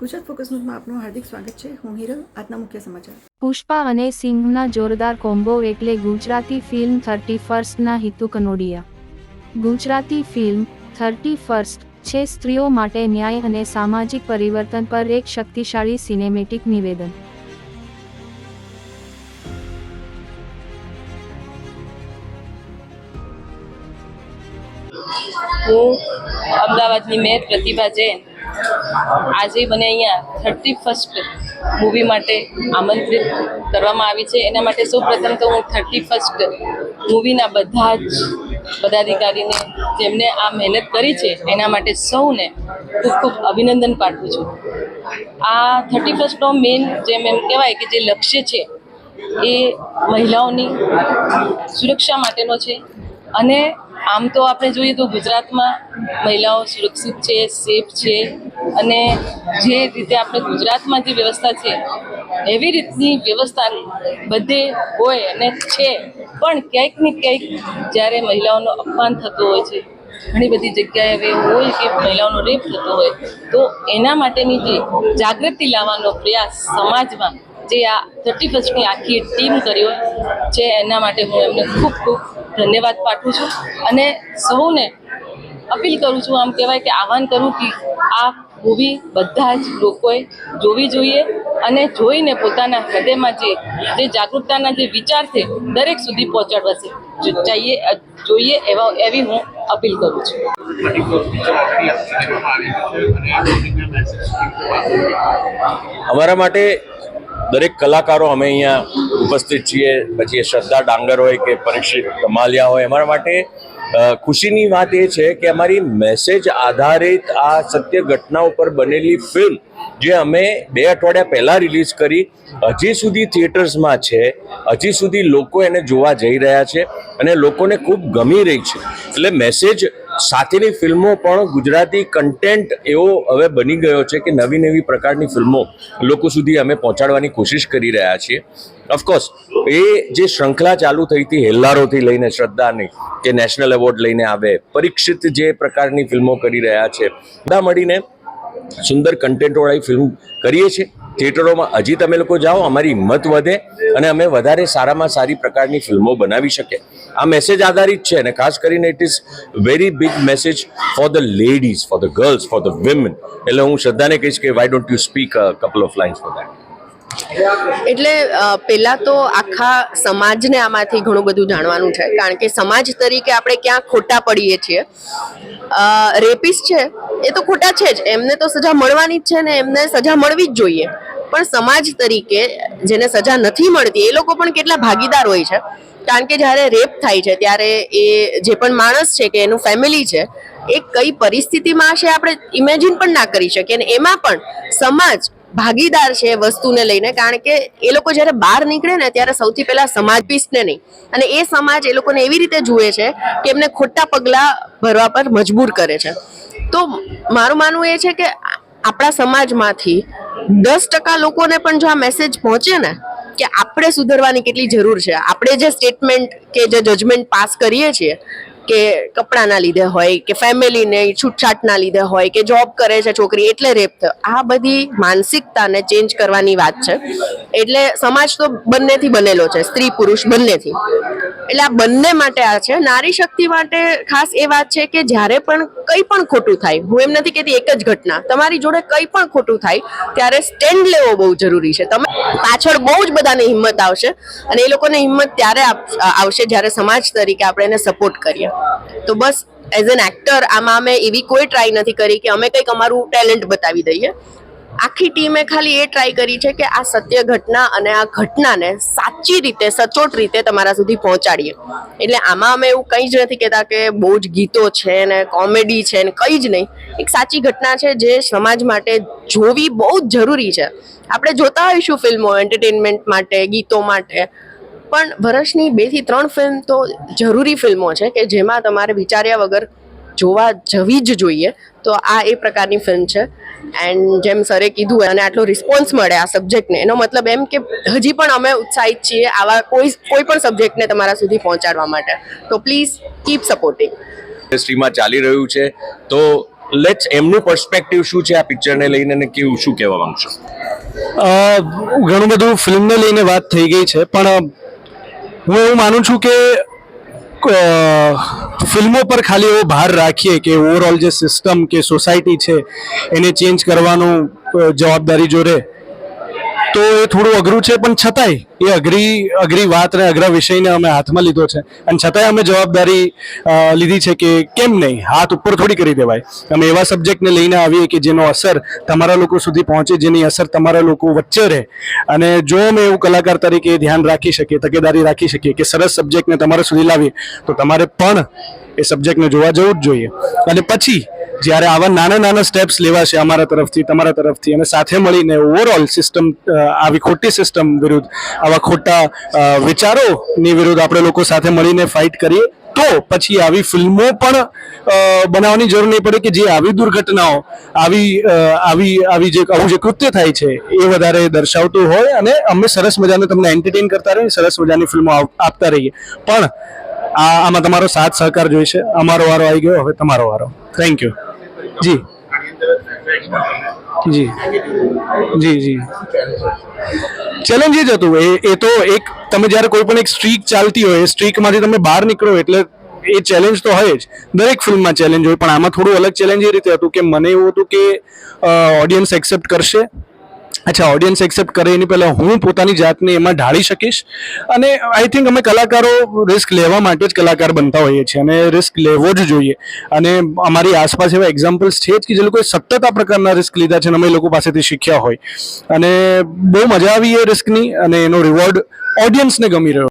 Gujarat focus ન્યૂઝમાં આપનું હાર્દિક સ્વાગત છે. હું હિરલ આજના મુખ્ય સમાચાર. પુષ્પા અને સિંહના જોરદાર કોમ્બો એટલે Gujarati film thirty ફર્સ્ટના Hitu Kanodia. Gujarati film thirty first છે સ્ત્રીઓ માટે ન્યાય અને સામાજિક પરિવર્તન પર એક શક્તિશાળી સિનેમેટિક નિવેદન. હું અમદાવાદની મેં પ્રતિભા જૈન. આજે મને અહીંયા થર્ટી ફર્સ્ટ મૂવી માટે આમંત્રિત કરવામાં આવી છે. એના માટે સૌપ્રથમ તો હું થર્ટી ફર્સ્ટ મૂવીના બધા જ પદાધિકારીને જેમને આ મહેનત કરી છે, એના માટે સૌને ખૂબ ખૂબ અભિનંદન પાઠવું છું. આ થર્ટી ફર્સ્ટનો મેઇન જેમ એમ કહેવાય કે જે લક્ષ્ય છે, એ મહિલાઓની સુરક્ષા માટેનો છે. અને આમ તો આપણે જોઈએ તો ગુજરાતમાં મહિલાઓ સુરક્ષિત છે, સેફ છે અને જે રીતે આપણે ગુજરાતમાં જે વ્યવસ્થા છે, એવી રીતની વ્યવસ્થા બધે હોય અને છે. પણ ક્યાંક ને ક્યાંક જ્યારે મહિલાઓનો અપમાન થતો હોય છે, ઘણી બધી જગ્યાએ હવે હોય કે મહિલાઓનો રેપ થતો હોય, તો એના માટેની જે જાગૃતિ લાવવાનો પ્રયાસ સમાજમાં જે આ થર્ટી ફર્સ્ટની આખી ટીમ કર્યો છે, એના માટે હું એમને ખૂબ ખૂબ ધન્યવાદ પાઠવું છું અને સૌને અપીલ કરું છું, આમ કહેવાય કે આહવાન કરું કે આ મૂવી બધા જ લોકોએ જોવી જોઈએ અને જોઈને પોતાના હૃદયમાં જે જે જાગૃતતાના જે વિચાર છે, દરેક સુધી પહોંચાડવા છે ચાહીએ જોઈએ એવા, એવી હું અપીલ કરું છું. અમારા માટે દરેક કલાકારો અમે અહીંયા ઉપસ્થિત છીએ. પછી શ્રદ્ધા ડાંગર હોય કે પરીક્ષિત કમાલિયા હોય, અમારા માટે ખુશીની વાત એ છે કે અમારી મેસેજ આધારિત આ સત્ય ઘટના ઉપર બનેલી ફિલ્મ જે અમે બે અઠવાડિયા પહેલાં રિલીઝ કરી, હજી સુધી થિયેટર્સમાં છે. હજી સુધી લોકો એને જોવા જઈ રહ્યા છે અને લોકોને ખૂબ ગમી રહી છે. એટલે મેસેજ સાથેની ફિલ્મો પણ ગુજરાતી કન્ટેન્ટ એવો હવે બની ગયો છે કે નવી નવી પ્રકારની ફિલ્મો લોકો સુધી અમે પહોંચાડવાની કોશિશ કરી રહ્યા છીએ. ઓફકોર્સ એ જે શ્રૃંખલા ચાલુ થઈ હતી હેલ્લારોથી લઈને શ્રદ્ધાની કે નેશનલ એવોર્ડ લઈને આવે, પરીક્ષિત જે પ્રકારની ફિલ્મો કરી રહ્યા છે, બધા મળીને સુંદર કન્ટેન્ટવાળી ફિલ્મ કરીએ છીએ. થિયેટરોમાં હજી તમે લોકો જાઓ, અમારી હિંમત વધે અને અમે વધારે સારામાં સારી પ્રકારની ફિલ્મો બનાવી શકીએ. આ મેસેજ આધારિત છે અને ખાસ કરીને it is very big message for the ladies for the girls for the women એટલે હું શ્રદ્ધાને કહીશ કે why don't you speak couple of lines for that એટલે પહેલા તો આખા સમાજને આમાંથી ઘણું બધું જાણવાનું છે. કારણ કે સમાજ તરીકે આપણે ક્યાં ખોટા પડીએ છીએ. રેપિસ્ટ છે, એ તો ખોટા છે જ. એમને તો સજા મળવાની જ છે ને એમને સજા મળવી જ જોઈએ. પણ સમાજ તરીકે જેને સજા નથી મળતી, એ લોકો પણ કેટલા ભાગીદાર હોય છે. કારણ કે જ્યારે રેપ થાય છે, ત્યારે એ જે પણ માણસ છે કે એનું ફેમિલી છે, એ કઈ પરિસ્થિતિમાં હશે આપણે ઇમેજિન પણ ના કરી શકીએ. અને એમાં પણ સમાજ ભાગીદાર છે વસ્તુને લઈને, કારણ કે એ લોકો જ્યારે બહાર નીકળે ને, ત્યારે સૌથી પહેલા સમાજ પીસને નહીં. અને એ સમાજ એ લોકોને એવી રીતે જુએ છે કે એમને ખોટા પગલાં ભરવા પર મજબૂર કરે છે. તો મારું માનવું એ છે કે આપણા સમાજમાંથી દસ ટકા લોકોને પણ જો આ મેસેજ પહોંચે ને, કે આપણે સુધરવાની કેટલી જરૂર છે. આપણે જે સ્ટેટમેન્ટ કે જે જજમેન્ટ પાસ કરીએ છીએ, કે કપડાના લીધે હોય, કે ફેમિલીને છૂટછાટના લીધે હોય, કે જોબ કરે છે છોકરી એટલે રેપ થયો. આ બધી માનસિકતાને ચેન્જ કરવાની વાત છે. એટલે સમાજ તો બંનેથી બનેલો છે, સ્ત્રી પુરુષ બંનેથી. એટલે આ બંને માટે આ છે. નારી શક્તિ માટે ખાસ એ વાત છે કે જ્યારે પણ કંઈ પણ ખોટું થાય, હું એમ નથી કહેતી એક જ ઘટના, તમારી જોડે કંઈ પણ ખોટું થાય, ત્યારે સ્ટેન્ડ લેવો બહુ જરૂરી છે. તમે પાછળ બહુ જ બધાને હિંમત આવશે અને એ લોકોને હિંમત ત્યારે આવશે જ્યારે સમાજ તરીકે આપણે એને સપોર્ટ કરીએ. તો બસ એઝ એન એક્ટર આમાં અમે એવી કોઈ ટ્રાય નથી કરી કે અમે કંઈક અમારું ટેલેન્ટ બતાવી દઈએ. આખી ટીમે ખાલી એ ટ્રાય કરી છે કે આ સત્ય ઘટના અને આ ઘટનાને સાચી રીતે, સચોટ રીતે તમારા સુધી પહોંચાડીએ. એટલે આમાં અમે એવું કંઈ જ નથી કહેતા કે બહુ જ ગીતો છે ને કોમેડી છે ને કંઈ જ નહીં. એક સાચી ઘટના છે જે સમાજ માટે જોવી બહુ જ જરૂરી છે. આપણે જોતા હોઈશું ફિલ્મો એન્ટરટેનમેન્ટ માટે, ગીતો માટે. પણ વર્ષની બેથી ત્રણ ફિલ્મ તો જરૂરી ફિલ્મો છે કે જેમાં તમારે વિચાર્યા વગર જોવા જવી જ જોઈએ. તો આ એ પ્રકારની ફિલ્મ છે. એન્ડ જેમ સરે કીધું અને આટલો રિસ્પોન્સ મળે આ સબ્જેક્ટને એનો મતલબ એમ કે હજી પણ અમે ઉત્સાહિત છીએ આવા કોઈ કોઈ પણ સબ્જેક્ટને તમારા સુધી પહોંચાડવા માટે. તો પ્લીઝ કીપ સપોર્ટિંગ ઇન્ડસ્ટ્રીમાં ચાલી રહ્યું છે. તો લેટ્સ એમનું પર્સપેક્ટિવ શું છે આ પિક્ચરને લઈને અને કેવું શું કહેવા માંગશો? અ, ઘણું બધું ફિલ્મને લઈને વાત થઈ ગઈ છે પણ હું એવું માનું છું કે ફિલ્મો પર ખાલી એવો ભાર રાખીએ કે ઓવરઓલ જે સિસ્ટમ કે સોસાયટી છે, એને ચેન્જ કરવાનું જવાબદારી જો રહે તો એ થોડું અઘરું છે, પણ છતાંય એ અઘરી અઘરી વાત અને અઘરા વિષયને અમે હાથમાં લીધો છે. અને છતાંય અમે જવાબદારી લીધી છે કે કેમ નહીં? હાથ ઉપર થોડી કરી દેવાય. અમે એવા સબ્જેક્ટને લઈને આવીએ કે જેનો અસર તમારા લોકો સુધી પહોંચે, જેની અસર તમારા લોકો વચ્ચે રહે. અને જો અમે એવું કલાકાર તરીકે ધ્યાન રાખી શકીએ, તકેદારી રાખી શકીએ કે સરસ સબ્જેક્ટને તમારા સુધી લાવીએ, તો તમારે પણ એ સબ્જેક્ટને જોવા જવું જ જોઈએ. અને પછી જ્યારે આવા નાના નાના સ્ટેપ્સ લેવાશે અમારા તરફથી, તમારા તરફથી અને સાથે મળીને ઓવરઓલ સિસ્ટમ આવી ખોટી સિસ્ટમ વિરુદ્ધ, આવા ખોટા વિચારોની વિરુદ્ધ આપણે લોકો સાથે મળીને ફાઇટ કરીએ, તો પછી આવી ફિલ્મો પણ બનાવવાની જરૂર નહીં પડે કે જે આવી દુર્ઘટનાઓ, આવી આવી આવી જે આવું જે કૃત્ય થાય છે, એ વધારે દર્શાવતું હોય અને અમે સરસ મજાને તમને એન્ટરટેન કરતા રહીએ, સરસ મજાની ફિલ્મો આપતા રહીએ. પણ આ, આમાં તમારો સાથ સહકાર જોઈશે, અમારો વારો આવી ગયો, હવે તમારો વારો. થેન્ક યુ જી. જી. જી જી. ચેલેન્જ એ જ હતું. એ એ તો એક, તમે જ્યારે કોઈ પણ એક સ્ટ્રીક ચાલતી હોય, એ સ્ટ્રીકમાંથી તમે બહાર નીકળો એટલે એ ચેલેન્જ તો હોય જ. દરેક ફિલ્મમાં ચેલેન્જ હોય, પણ આમાં થોડું અલગ ચેલેન્જ એ રીતે હતું કે મને એવું હતું કે ઓડિયન્સ એક્સેપ્ટ કરશે. અચ્છા ઓડિયન્સ એક્સેપ્ટ કરે એની પહેલાં હું પોતાની જાતને એમાં ઢાળી શકીશ. અને આઈ થિંક અમે કલાકારો રિસ્ક લેવા માટે જ કલાકાર બનતા હોઈએ છીએ અને રિસ્ક લેવો જ જોઈએ. અને અમારી આસપાસ એવા એક્ઝામ્પલ્સ છે જ કે જે લોકોએ સતત આ પ્રકારના રિસ્ક લીધા છે અને અમે લોકો પાસેથી શીખ્યા હોય. અને બહુ મજા આવી એ રિસ્કની અને એનો રિવોર્ડ ઓડિયન્સને ગમી રહ્યો.